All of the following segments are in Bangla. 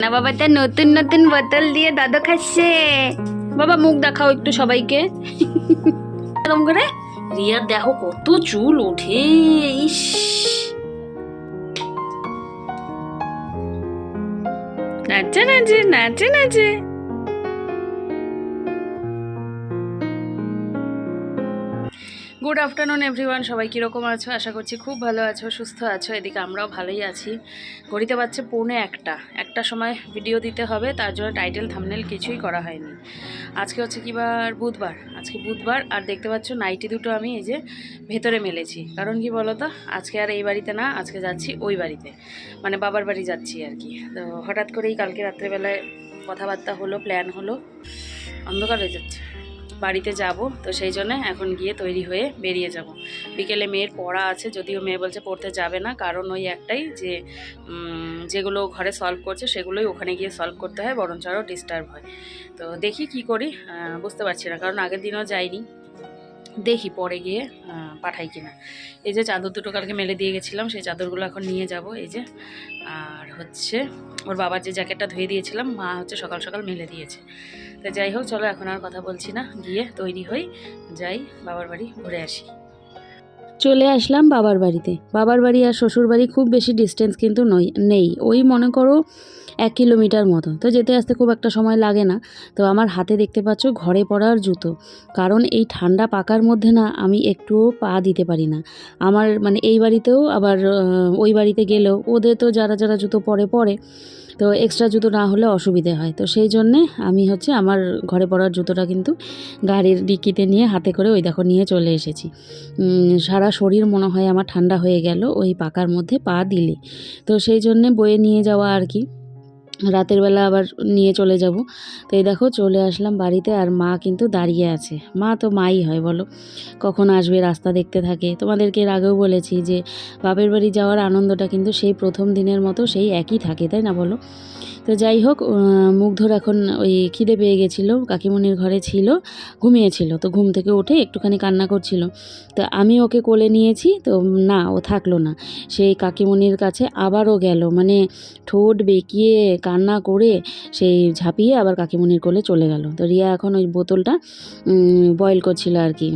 না বাবা তার নতুন নতুন বোতল দিয়ে দাদু খাচ্ছে। বাবা মুখ দেখাও একটু সবাইকে। এরকম করে? রিয়ার দেখো কত চুল ওঠে ইস। নাচে নাচে নাচে নাচে। গুড আফটারনুন এভরিওয়ান সবাই কীরকম আছো? আশা করছি খুব ভালো আছো, সুস্থ আছো। এদিকে আমরাও ভালোই আছি। ঘড়িতে পাচ্ছে পৌনে একটা। একটা সময় ভিডিও দিতে হবে, তার জন্য টাইটেল থামনেল কিছুই করা হয়নি। আজকে হচ্ছে কি বার? বুধবার। আজকে বুধবার, আর দেখতে পাচ্ছ নাইটি দুটো আমি এই যে ভেতরে মেলেছি। কারণ কি বলো তো আজকে আর এই বাড়িতে না, আজকে যাচ্ছি ওই বাড়িতে। মানে বাবার বাড়ি যাচ্ছি আর কি। তো হঠাৎ করেই কালকে রাত্রেবেলায় কথাবার্তা হলো প্ল্যান হলো, অন্ধকার হয়ে যাচ্ছে। বাড়িতে যাব, তো সেই জন্য এখন গিয়ে তৈরি হয়ে বেরিয়ে যাব। বিকেলে মেয়ের পড়া আছে, যদিও মেয়ে বলছে পড়তে যাবে না, কারণ ওই একটাই যে যেগুলো ঘরে সলভ করছে সেগুলোই ওখানে গিয়ে সলভ করতে হয়, বরঞ্চ আরও ডিস্টার্ব হয়। তো দেখি কি করি বুঝতে পারছি না, কারণ আগের দিনও যাইনি। দেখি পরে গিয়ে পাঠাই কিনা এই যে চাদর দুটো কালকে মেলে দিয়ে গেছিলাম, সেই চাদরগুলো এখন নিয়ে যাব, এই যে। আর হচ্ছে, ওর বাবার যে জ্যাকেটটা ধুয়ে দিয়েছিলাম, মা হচ্ছে সকাল সকাল মেলে দিয়েছে। তো যাই হোক, চলো এখন আর কথা বলছি না, গিয়ে তৈরি হই, যাই বাবার বাড়ি ঘুরে আসি। চলে আসলাম বাবার বাড়িতে। বাবার বাড়ি আর শ্বশুর বাড়ি খুব বেশি ডিস্টেন্স কিন্তু নই নেই। ওই মনে করো এক কিলোমিটার মতো। তো যেতে আসতে খুব একটা সময় লাগে না। তো আমার হাতে দেখতে পাচ্ছ ঘরে পড়ার জুতো। কারণ এই ঠান্ডা পাকার মধ্যে না আমি একটুও পা দিতে পারি না। আমার মানে এই বাড়িতেও আবার ওই বাড়িতে গেলেও ওদের তো যারা যারা জুতো পরে পরে তো এক্সট্রা জুতো না হলে অসুবিধে হয়। তো সেই জন্যে আমি হচ্ছে আমার ঘরে পড়ার জুতোটা কিন্তু গাড়ির ডিকিতে নিয়ে হাতে করে ওই দেখো নিয়ে চলে এসেছি। সারা শরীর মনে হয় আমার ঠান্ডা হয়ে গেল, ওই পাকার মধ্যে পা দিলে। তো সেই জন্যে বয়ে নিয়ে যাওয়া আর কি। রাতের বেলা আবার নিয়ে চলে যাব। তো এই দেখো চলে আসলাম বাড়িতে আর মা কিন্তু দাঁড়িয়ে আছে। মা তো মাই হয় বলো। কখন আসবে রাস্তা দেখতে থাকে। তোমাদেরকে এর আগেও বলেছি যে বাপের বাড়ি যাওয়ার আনন্দটা কিন্তু সেই প্রথম দিনের মতো সেই একই থাকে, তাই না বলো? তো যাই হোক মুগ্ধর এখন ওই খিদে পেয়ে গেছিল, কাকিমণির ঘরে ছিল, ঘুমিয়েছিল। তো ঘুম থেকে উঠে একটুখানি কান্না করছিল। তো আমি ওকে কোলে নিয়েছি, তো না, ও থাকল না। সেই কাকিমণির কাছে আবারও গেল। মানে ঠোঁট বেঁকিয়ে কান্না করে সেই ঝাঁপিয়ে আবার কাকিমণির কোলে চলে গেল। তো রিয়া এখন ওই বোতলটা বয়েল করছিল আর কি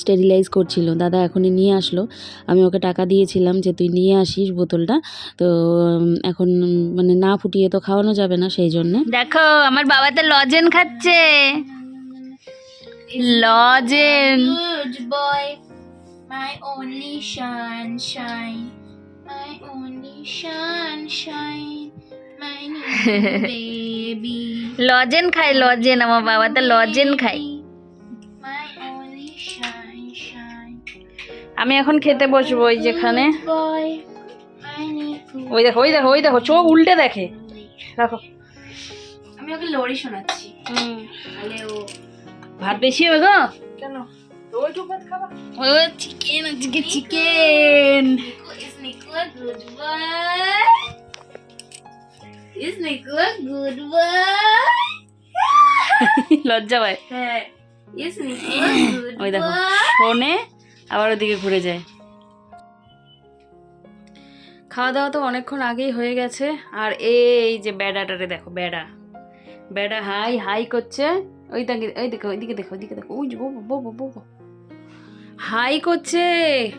স্টেরিলাইজ করছিল। দাদা এখনই নিয়ে আসলো। আমি ওকে টাকা দিয়েছিলাম যে তুই নিয়ে আসিস বোতলটা। তো এখন মানে না ফুটিয়ে তো খাওয়ানো যাবে না সেই জন্যে। দেখো আমার বাবা তো লজেন খাচ্ছে। লজেন। My only sunshine, my only sunshine. লজেন খাই লজেন আমার বাবা তো লজেন only আমি এখন খেতে বসবো ওই যেখানে। ওই দেখো ওই দেখো ওই দেখো চোখ উল্টে দেখে। রাখো আমি ওকে লরি শোনাচ্ছি। তাহলে ও ভাত বেশি হবে গো? কেন? ও চিকেন আজকে chicken Is Nicola good? Good boy? লজ্জা পায় হ্যাঁ ওই দেখো? ফোনে আবার ওদিকে ঘুরে যায় খাওয়া দাওয়া তো অনেকক্ষণ আগেই হয়ে গেছে আর এই যে বেড়াটারে দেখো বেড়া বেড়া হাই হাই করছে ওই দিকে ওই দেখো ওইদিকে দেখো ওইদিকে দেখো ওই বো বো বো হাই করছে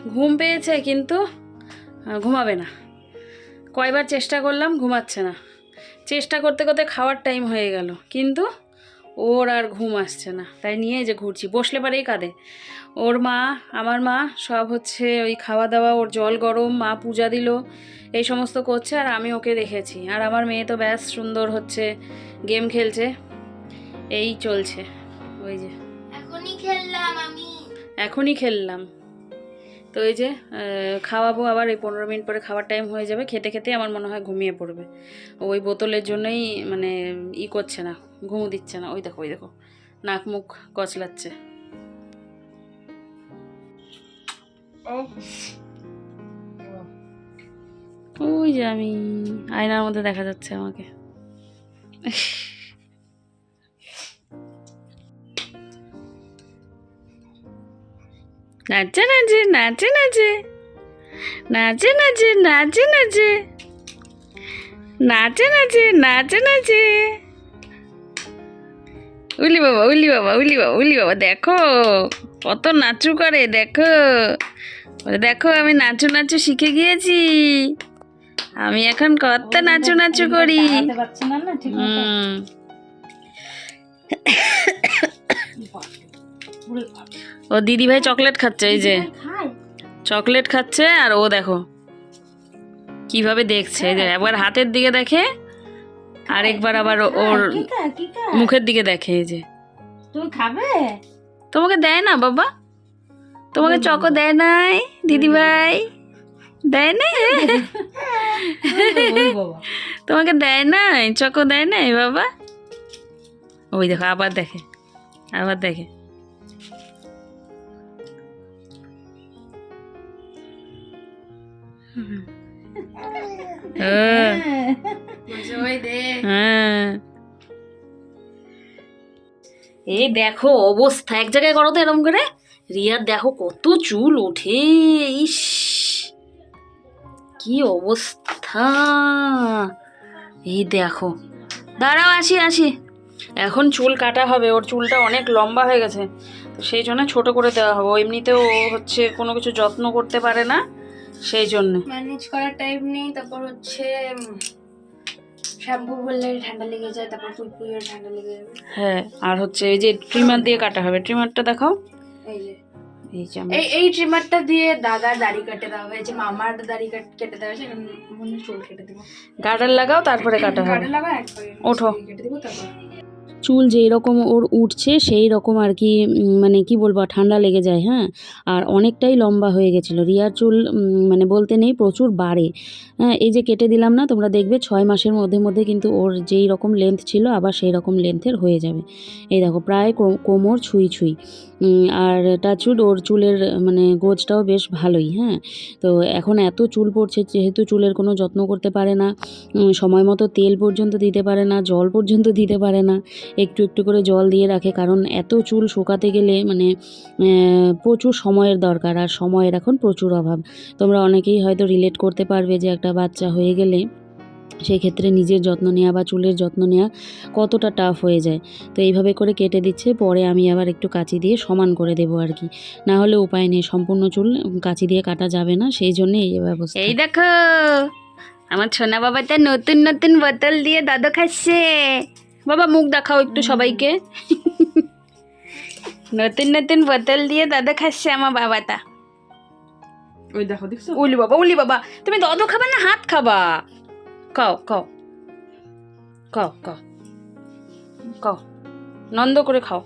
ঘুম পেয়েছে কিন্তু ঘুমাবে না কয়বার চেষ্টা করলাম ঘুমাচ্ছে না চেষ্টা করতে করতে খাওয়ার টাইম হয়ে গেল। কিন্তু ওর আর ঘুম আসছে না। তাই নিয়ে যে ঘুরছি। বসলে পারেই কাঁদে ওর মা আমার মা সব হচ্ছে ওই খাওয়া দাওয়া ওর জল গরম মা পূজা দিল এই সমস্ত করছে আর আমি ওকে রেখেছি আর আমার মেয়ে তো ব্যাস সুন্দর হচ্ছে গেম খেলছে। এই চলছে। ওই যে। এখনই খেললাম আমি। এখনই খেললাম। তো এই যে খাওয়াবো আবার এই পনেরো মিনিট পরে খাওয়ার টাইম হয়ে যাবে খেতে খেতে আমার মনে হয় ঘুমিয়ে পড়বে। ওই বোতলের জন্যই মানে ই করছে না ঘুমো দিচ্ছে না। ওই দেখো ওই দেখো নাক মুখ কচলাচ্ছে। ওই যে আমি আয়নার মধ্যে দেখা যাচ্ছে আমাকে। নাচে নাচে নাচে নাচে। নাচে নাচে নাচে নাচে। নাচে নাচে নাচে নাচে। উলি বাবা উলি বাবা উলি বাবা উলি বাবা দেখো। কত নাচু করে দেখো। দেখো আমি নাচু নাচু শিখে গিয়েছি। আমি এখন কত নাচু নাচু করি। হুম। ও দিদি ভাই চকলেট খাচ্ছে এই যে। চকলেট খাচ্ছে আর ও দেখো কীভাবে দেখছে এই যে একবার হাতের দিকে দেখে আরেকবার আবার ওর মুখের দিকে দেখে এই যে। তুমি খাবে? তোমাকে দেয় না বাবা? তোমাকে চকো দেয় নাই দিদি ভাই দেয় নাই? তোমাকে দেয় নাই চকো দেয় নাই বাবা? ওই দেখো আবার দেখে আবার দেখে। এই দেখো অবস্থা এক জায়গায় করো তো এরকম করে। রিয়ার দেখো কত চুল ওঠে ইস। কি অবস্থা। এই দেখো। দাঁড়াও আসি আসি। এখন চুল কাটা হবে ওর চুলটা অনেক লম্বা হয়ে গেছে। সেই জন্য ছোট করে দেওয়া হবে। এমনিতেও হচ্ছে কোনো কিছু যত্ন করতে পারে না। সেই জন্য। ম্যানেজ করার টাইম নেই তারপর হচ্ছে শ্যাম্পু বললে ঠান্ডা লেগে যায় তারপর পুইপুইয়ে ঠান্ডা লেগে যাবে। হ্যাঁ আর হচ্ছে এই যে ট্রিমার দিয়ে কাটা হবে ট্রিমারটা দেখাও। এই যে। এই এই ট্রিমারটা দিয়ে দাদার দাড়ি কেটে দেওয়া হয়েছে মামার দাড়ি কাট- কেটে দেওয়া হয়েছে মনে চুল কেটে দেবো। গার্ডার লাগাও তারপরে কাটা হবে। কাটে লাগা একবারে ওঠো। কেটে দেবো তারপর চুল যেই রকম ওর উঠছে, সেই রকম আর কি মানে কি বলব ঠান্ডা লেগে যায় হ্যাঁ? আর অনেকটাই লম্বা হয়ে গেছিল। রিয়ার চুল মানে বলতে নেই, প্রচুর বাড়ে। হ্যাঁ এই যে কেটে দিলাম না, তোমরা দেখবে ছয় মাসের মধ্যে মধ্যে কিন্তু ওর যেই রকম লেন্থ ছিল, আবার সেই রকম লেন্থের হয়ে যাবে। এই দেখো, প্রায় কোমর ছুঁই ছুঁই। আর টাচুড ওর চুলের মানে গোজটাও বেশ ভালোই হ্যাঁ? তো এখন এত চুল পড়ছে, যেহেতু চুলের কোনো যত্ন করতে পারে না সময় মতো তেল পর্যন্ত দিতে পারে না, জল পর্যন্ত দিতে পারে না, একটু একটু করে জল দিয়ে রাখে, কারণ এত চুল শুকাতে গেলে মানে প্রচুর সময়ের দরকার, আর সময়ের এখন প্রচুর অভাব। তোমরা অনেকেই হয়তো রিলেট করতে পারবে যে একটা বাচ্চা হয়ে গেলে সেই ক্ষেত্রে নিজের যত্ন নেওয়া বা চুলের যত্ন নেওয়া কতটা টাফ হয়ে যায়। তো এইভাবে করে কেটে দিচ্ছে পরে আমি আবার একটু কাঁচি দিয়ে সমান করে দেবো আর কি। না হলে উপায় নেই সম্পূর্ণ চুল কাঁচি দিয়ে কাটা যাবে না সেই জন্য এই ব্যবস্থা। এই দেখো আমার সোনা বাবাটা নতুন নতুন বোতল দিয়ে দাদু খাচ্ছে। বাবা মুখ দেখাও একটু সবাইকে। নতুন নতুন বোতল দিয়ে দাদা খাচ্ছে আমার বাবাটা। ওই দেখো দেখছ? উলি বাবা উলি বাবা তুমি দদ খাবা না হাত খাবা? কাও কাও। কাও কাও। কাও। নন্দ করে খাও।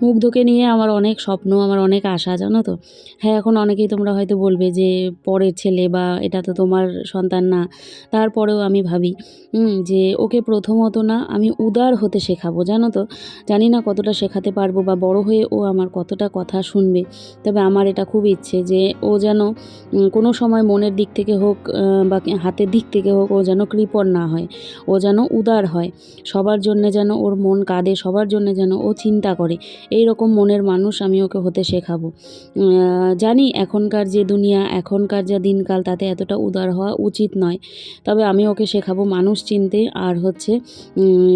মুগ্ধকে নিয়ে আমার অনেক স্বপ্ন, আমার অনেক আশা, জানো তো? হ্যাঁ এখন অনেকেই তোমরা হয়তো বলবে যে পরের ছেলে বা এটা তো তোমার সন্তান না। তারপরেও আমি ভাবি যে ওকে প্রথমত না আমি উদার হতে শেখাবো, জানো তো? জানি না কতটা শেখাতে পারব বা বড় হয়ে ও আমার কতটা কথা শুনবে। তবে আমার এটা খুব ইচ্ছে যে ও যেন কোনো সময় মনের দিক থেকে হোক বা হাতের দিক থেকে হোক ও যেন কৃপণ না হয়, ও যেন উদার হয়। সবার জন্যে যেন ওর মন কাঁদে, সবার জন্য যেন ও চিন্তা করে। এই রকম মনের মানুষ আমি ওকে হতে শেখাবো। জানি এখনকার যে দুনিয়া, এখনকার যা দিনকাল, তাতে এতটা উদার হওয়া উচিত নয়। তবে আমি ওকে শেখাবো মানুষ চিনতে আর হচ্ছে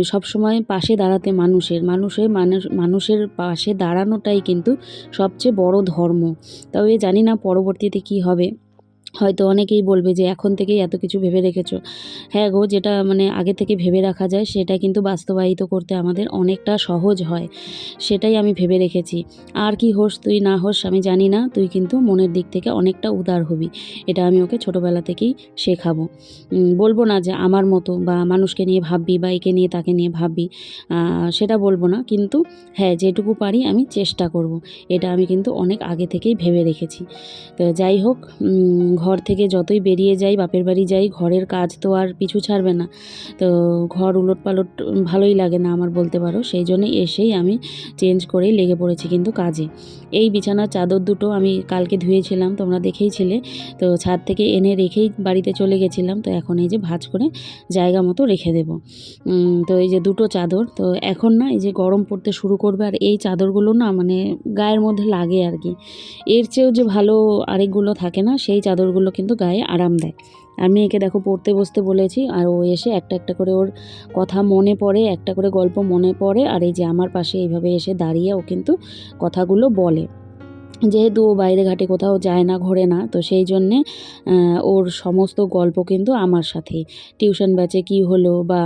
সবসময় পাশে দাঁড়াতে মানুষের। মানুষের মানুষ, মানুষের পাশে দাঁড়ানোটাই কিন্তু সবচেয়ে বড় ধর্ম। তবে জানি না পরবর্তীতে কি হবে। হয়তো অনেকেই বলবে যে এখন থেকেই এত কিছু ভেবে রেখেছো। হ্যাঁ গো, যেটা মানে আগে থেকে ভেবে রাখা যায়, সেটা কিন্তু বাস্তবায়িত করতে আমাদের অনেকটা সহজ হয়। সেটাই আমি ভেবে রেখেছি। আর কি হোস তুই না হোস আমি জানি না, তুই কিন্তু মনের দিক থেকে অনেকটা উদার হবি। এটা আমি ওকে ছোটোবেলা থেকেই শেখাবো। বলব না যে আমার মতো বা মানুষকে নিয়ে ভাববি বা একে নিয়ে তাকে নিয়ে ভাববি সেটা বলব না। কিন্তু হ্যাঁ যেটুকু পারি আমি চেষ্টা করব। এটা আমি কিন্তু অনেক আগে থেকেই ভেবে রেখেছি। তো যাই হোক ঘর থেকে যতই বেরিয়ে যাই, বাপের বাড়ি যাই, ঘরের কাজ তো আর পিছু ছাড়বে না। তো ঘর উলট পালট ভালোই লাগে না আমার বলতে পারো। সেই জন্য এসেই আমি চেঞ্জ করেই লেগে পড়েছি কিন্তু কাজে। এই বিছানার চাদর দুটো আমি কালকে ধুয়েছিলাম, তোমরা দেখেইছিলে তো ছাদ থেকে এনে রেখেই বাড়িতে চলে গেছিলাম। তো এখন এই যে ভাঁজ করে জায়গা মতো রেখে দেবো। তো এই যে দুটো চাদর, তো এখন না এই যে গরম পড়তে শুরু করবে আর এই চাদরগুলো না মানে গায়ের মধ্যে লাগে আর কি। এর চেয়েও যে ভালো আরেকগুলো থাকে না, সেই চাদরগুলো কিন্তু গায়ে আরাম দেয়। আর মেয়েকে দেখো পড়তে বসতে বলেছি, আর ও এসে একটা একটা করে ওর কথা মনে পড়ে, একটা করে গল্প মনে পড়ে, আর এই যে আমার পাশে এইভাবে এসে দাঁড়িয়ে ও কিন্তু কথাগুলো বলে। যেহেতু ও বাইরে ঘাটে কোথাও যায় না, ঘোরে না, তো সেই জন্যে ওর সমস্ত গল্প কিন্তু আমার সাথে। টিউশন ব্যাচে কি হলো বা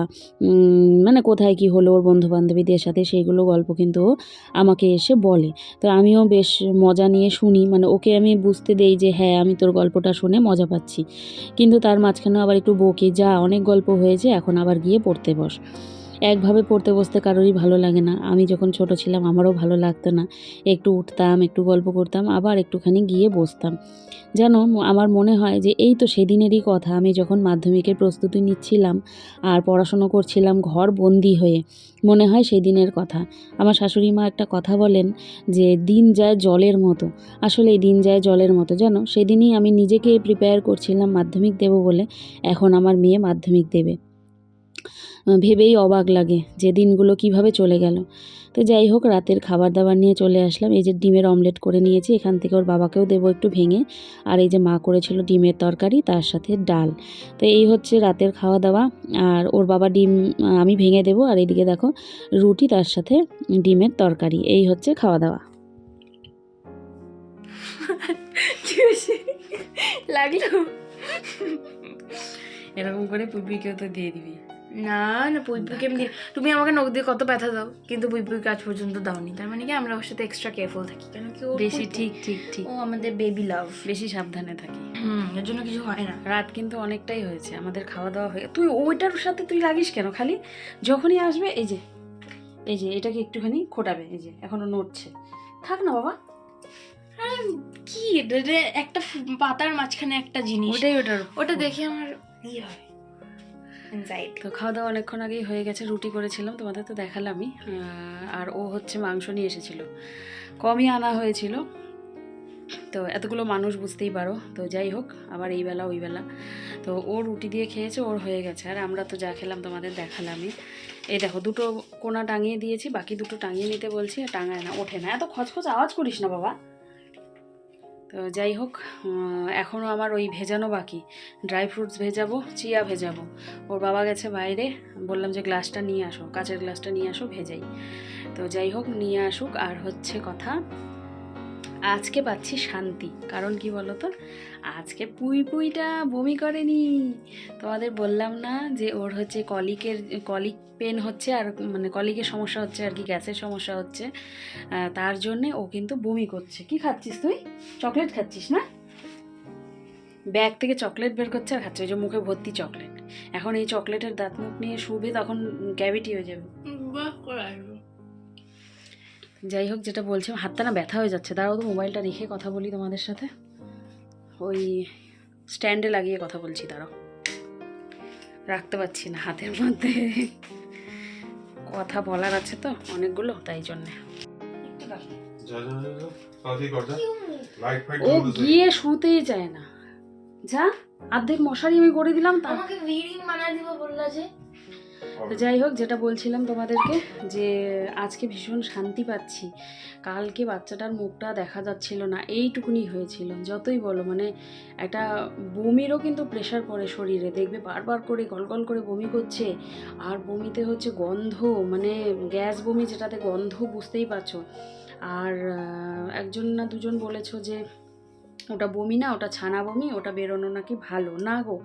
মানে কোথায় কি হলো ওর বন্ধু বান্ধবীদের সাথে, সেইগুলো গল্প কিন্তু ও আমাকে এসে বলে। তো আমিও বেশ মজা নিয়ে শুনি মানে ওকে আমি বুঝতে দেই যে হ্যাঁ আমি তোর গল্পটা শুনে মজা পাচ্ছি। কিন্তু তার মাঝখানেও আবার একটু বকি, যা, অনেক গল্প হয়েছে, এখন আবার গিয়ে পড়তে বস। একভাবে পড়তে বসতে কারোরই ভালো লাগে না। আমি যখন ছোট ছিলাম, আমারও ভালো লাগতো না। একটু উঠতাম, একটু গল্প করতাম, আবার একটুখানি গিয়ে বসতাম। যেন আমার মনে হয় যে, এই তো সেদিনেরই কথা। আমি যখন মাধ্যমিকের প্রস্তুতি নিচ্ছিলাম আর পড়াশুনো করছিলাম ঘর বন্দি হয়ে, মনে হয় সেই দিনের কথা। আমার শাশুড়ি মা একটা কথা বলেন যে, দিন যায় জলের মতো। আসলে এই দিন যায় জলের মতো। জানো সেদিনই আমি নিজেকে প্রিপেয়ার করছিলাম মাধ্যমিক দেব বলে। এখন আমার মেয়ে মাধ্যমিক দেবে। ভেবেই অবাক লাগে যে দিনগুলো কীভাবে চলে গেল। তো যাই হোক রাতের খাবার দাবার নিয়ে চলে আসলাম। এই যে ডিমের অমলেট করে নিয়েছি এখান থেকে ওর বাবাকেও দেবো একটু ভেঙে। আর এই যে মা করেছিল ডিমের তরকারি তার সাথে ডাল। তো এই হচ্ছে রাতের খাওয়া দাওয়া আর ওর বাবা ডিম আমি ভেঙে দেবো। আর এইদিকে দেখো রুটি তার সাথে ডিমের তরকারি। এই হচ্ছে খাওয়া দাওয়া লাগল? এরকম করে পুপিকেও তো দিয়ে দিবি। না না পুইপুকে এমনি তুমি আমাকে নখ দিয়ে কত ব্যথা দাও কিন্তু পুইপুকে আজ পর্যন্ত দাওনি। তার মানে কি আমরা ওর সাথে এক্সট্রা কেয়ারফুল থাকি কেন কি ও বেশি ঠিক ঠিক ঠিক। ও আমাদের বেবি লাভ বেশি সাবধানে থাকি। হুম এর জন্য কিছু হয় না। রাত কিন্তু অনেকটাই হয়েছে আমাদের খাওয়া দাওয়া হয়ে তুই ওইটার সাথে তুই লাগিস কেন খালি? যখনই আসবে এই যে এই যে এটাকে একটুখানি খোটাবে এই যে এখনও নড়ছে। থাক না বাবা। কি? রে? একটা পাতার মাঝখানে একটা জিনিস। ওটাই ওটার ওটা দেখে আমার ই হয় anxiety। তো খাওয়া দাওয়া অনেকক্ষণ আগেই হয়ে গেছে রুটি করেছিলাম তোমাদের তো দেখালামই। আর ও হচ্ছে মাংস নিয়ে এসেছিল। কমই আনা হয়েছিল। তো এতগুলো মানুষ বুঝতেই পারো। তো যাই হোক আবার এই বেলা ওই বেলা। তো ও রুটি দিয়ে খেয়েছে ওর হয়ে গেছে। আর আমরা তো যা খেলাম তোমাদের দেখালামই। এই দেখো দুটো কোনা টাঙিয়ে দিয়েছি বাকি দুটো টাঙিয়ে নিতে বলছি আর টাঙায় না ওঠে না। এত খচখচ আওয়াজ করিস না বাবা। তো যাই হোক এখনও আমার ওই ভেজানো বাকি। ড্রাই ফ্রুটস ভেজাবো, চিয়া ভেজাবো। ওর বাবা গেছে বাইরে, বললাম যে গ্লাসটা নিয়ে আসো, কাঁচের গ্লাসটা নিয়ে আসো, ভেজাই। তো যাই হোক, নিয়ে আসুক, আর হচ্ছে কথা, আজকে পাচ্ছি শান্তি। কারণ কি বলতো? আজকে পুই পুইটা বমি করেনি। তোমাদের বললাম না যে ওর হচ্ছে কলিকের কলিক পেন হচ্ছে আর মানে কলিকের সমস্যা হচ্ছে আর কি গ্যাসের সমস্যা হচ্ছে। তার জন্যে ও কিন্তু বমি করছে। কি খাচ্ছিস তুই? চকলেট খাচ্ছিস না? ব্যাগ থেকে চকলেট বের করছে আর খাচ্ছে ওই যে মুখে ভর্তি চকলেট। এখন এই চকলেটের দাঁত মুখ নিয়ে শুবে তখন ক্যাভিটি হয়ে যাবে। যাই হোক যেটা বলছিলাম হাতটা না ব্যথা হয়ে যাচ্ছে। দাঁড়াও তো মোবাইলটা রেখে কথা বলি তোমাদের সাথে। ওই স্ট্যান্ডে লাগিয়ে কথা বলছি দাঁড়াও। রাখতে পারছি না হাতের মধ্যে। কথা বলার আছে তো অনেকগুলো তাই জন্যে। যা যা যা যা তাড়াতাড়ি কর যা। লাইট ফাইট ও গিয়ে শুতেই চায় না। যা অর্ধেক মশারি আমি করে দিলাম তা আমাকে রিডিং বানায় দিব বললা যে। তো যাই হোক, যেটা বলছিলাম তোমাদেরকে যে আজকে ভীষণ শান্তি পাচ্ছি। কালকে বাচ্চাটার মুখটা দেখা যাচ্ছিল না, এইটুকুনি হয়েছিল। যতই বলো মানে একটা বমিরও কিন্তু প্রেশার পড়ে শরীরে। দেখবে বারবার করে, গলগল করে বমি করছে। আর বমিতে হচ্ছে গন্ধ মানে গ্যাস বমি যেটাতে গন্ধ বুঝতেই পারছ। আর একজন না দুজন বলেছ যে ওটা বমি না, ওটা ছানা বমি, ওটা বেরোনো নাকি ভালো। না গো,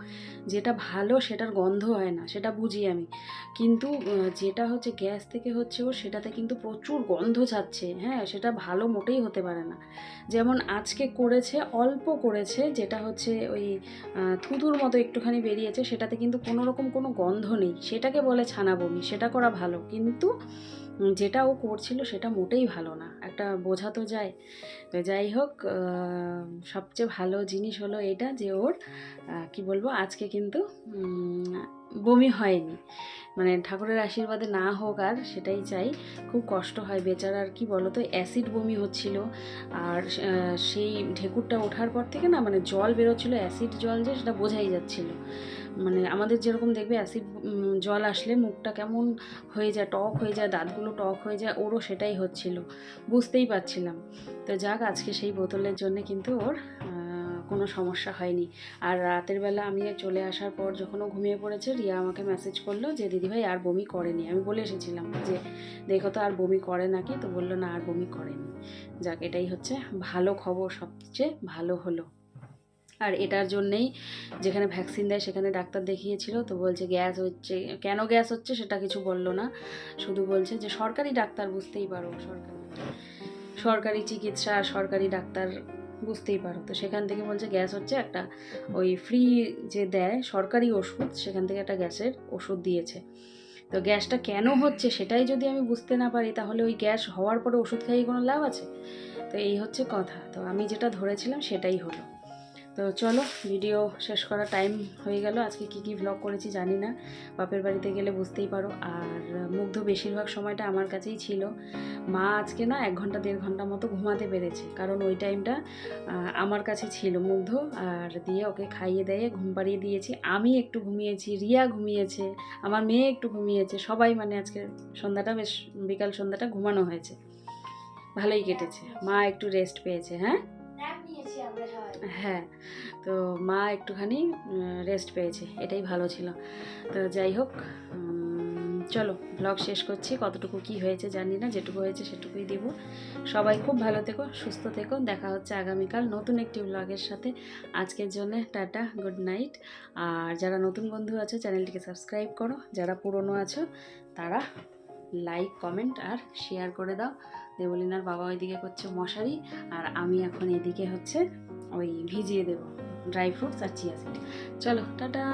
যেটা ভালো সেটার গন্ধ হয় না, সেটা বুঝি আমি। কিন্তু যেটা হচ্ছে গ্যাস থেকে হচ্ছে ও সেটাতে কিন্তু প্রচুর গন্ধ ছাড়ছে। হ্যাঁ সেটা ভালো মোটেই হতে পারে না। যেমন আজকে করেছে, অল্প করেছে, যেটা হচ্ছে ওই থুতুর মতো একটুখানি বেরিয়েছে, সেটাতে কিন্তু কোনো রকম কোনো গন্ধ নেই। সেটাকে বলে ছানা বমি, সেটা করা ভালো। কিন্তু যেটা ও করছিল, সেটা মোটেই ভালো না। একটা বোঝা তো যায়। তো যাই হোক সবচেয়ে ভালো জিনিস হলো এটা যে ওর কি বলব আজকে কিন্তু বমি হয়নি। মানে ঠাকুরের আশীর্বাদে না হোক আর সেটাই চাই। খুব কষ্ট হয় বেচারার কি বলো তো অ্যাসিড বমি হচ্ছিল। আর সেই ঢেকুরটা ওঠার পর থেকে না মানে জল বেরোচ্ছিলো, অ্যাসিড জল যে সেটা বোঝাই যাচ্ছিল। মানে আমাদের যেরকম দেখবে অ্যাসিড জল আসলে মুখটা কেমন হয়ে যায়, টক হয়ে যায়, দাঁতগুলো টক হয়ে যায়, ওরও সেটাই হচ্ছিল। বুঝতেই পারছিলাম। তো যাক, আজকে সেই বোতলের জন্য কিন্তু ওর কোনো সমস্যা হয়নি। আর রাতের বেলা আমি চলে আসার পর যখনও ঘুমিয়ে পড়েছে, রিয়া আমাকে মেসেজ করল যে দিদিভাই আর বমি করেনি। আমি বলে এসেছিলাম যে, দেখো তো, আর বমি করে নাকি? তো বলল, না, আর বমি করেনি। যাক, এটাই হচ্ছে ভালো খবর সবচেয়ে ভালো হলো। আর এটার জন্যেই যেখানে ভ্যাকসিন দেয়, সেখানে ডাক্তার দেখিয়েছিল। তো বলছে, গ্যাস হচ্ছে। কেন গ্যাস হচ্ছে সেটা কিছু বলল না। শুধু বলছে যে, সরকারি ডাক্তার বুঝতেই পারো, সরকারি সরকারি চিকিৎসা, সরকারি ডাক্তার বুঝতেই পারো। তো সেখান থেকে বলছে গ্যাস হচ্ছে একটা ওই ফ্রি যে দেয় সরকারি ওষুধ, সেখান থেকে একটা গ্যাসের ওষুধ দিয়েছে। তো গ্যাসটা কেন হচ্ছে সেটাই যদি আমি বুঝতে না পারি, তাহলে ওই গ্যাস হওয়ার পরে ওষুধ খাইয়ে কোনো লাভ আছে? তো এই হচ্ছে কথা। তো আমি যেটা ধরেছিলাম সেটাই হলো। তো চলো ভিডিও শেষ করার টাইম হয়ে গেল। আজকে কি কি ভ্লগ করেছি জানি না। বাপের বাড়িতে গেলে বুঝতেই পারো। আর মুগ্ধ বেশিরভাগ সময়টা আমার কাছেই ছিল। মা আজকে না এক ঘণ্টা, দেড় ঘণ্টা মতো ঘুমাতে পেরেছে। কারণ ওই টাইমটা আমার কাছে ছিল মুগ্ধ। আর দিয়ে ওকে খাইয়ে দিয়ে ঘুম পাড়িয়ে দিয়েছি। আমি একটু ঘুমিয়েছি, রিয়া ঘুমিয়েছে, আমার মেয়ে একটু ঘুমিয়েছে। সবাই মানে আজকে সন্ধ্যাটা বেশ, বিকাল সন্ধ্যাটা ঘুমানো হয়েছে। ভালোই কেটেছে। মা একটু রেস্ট পেয়েছে হ্যাঁ? হ্যাঁ তো মা একটুখানি রেস্ট পেয়েছে, এটাই ভালো ছিল। তো যাই হোক চলো ব্লগ শেষ করছি, কতটুকু কি হয়েছে জানি না, যেটুকু হয়েছে সেটুকুই দেব। সবাই খুব ভালো থেকো, সুস্থ থেকো, দেখা হচ্ছে আগামীকাল নতুন একটি ব্লগের সাথে। আজকের জন্য টাটা গুড নাইট আর যারা নতুন বন্ধু আছো, চ্যানেলটিকে সাবস্ক্রাইব করো। যারা পুরনো আছো, তারা লাইক কমেন্ট আর শেয়ার করে দাও। দেবলিনার বাবা ওইদিকে করছে মশারি, আর আমি এখন এদিকে হচ্ছে ওই ভিজিয়ে দেবো, ড্রাই ফ্রুটস আর চিয়া সিড। চলো, টাটা!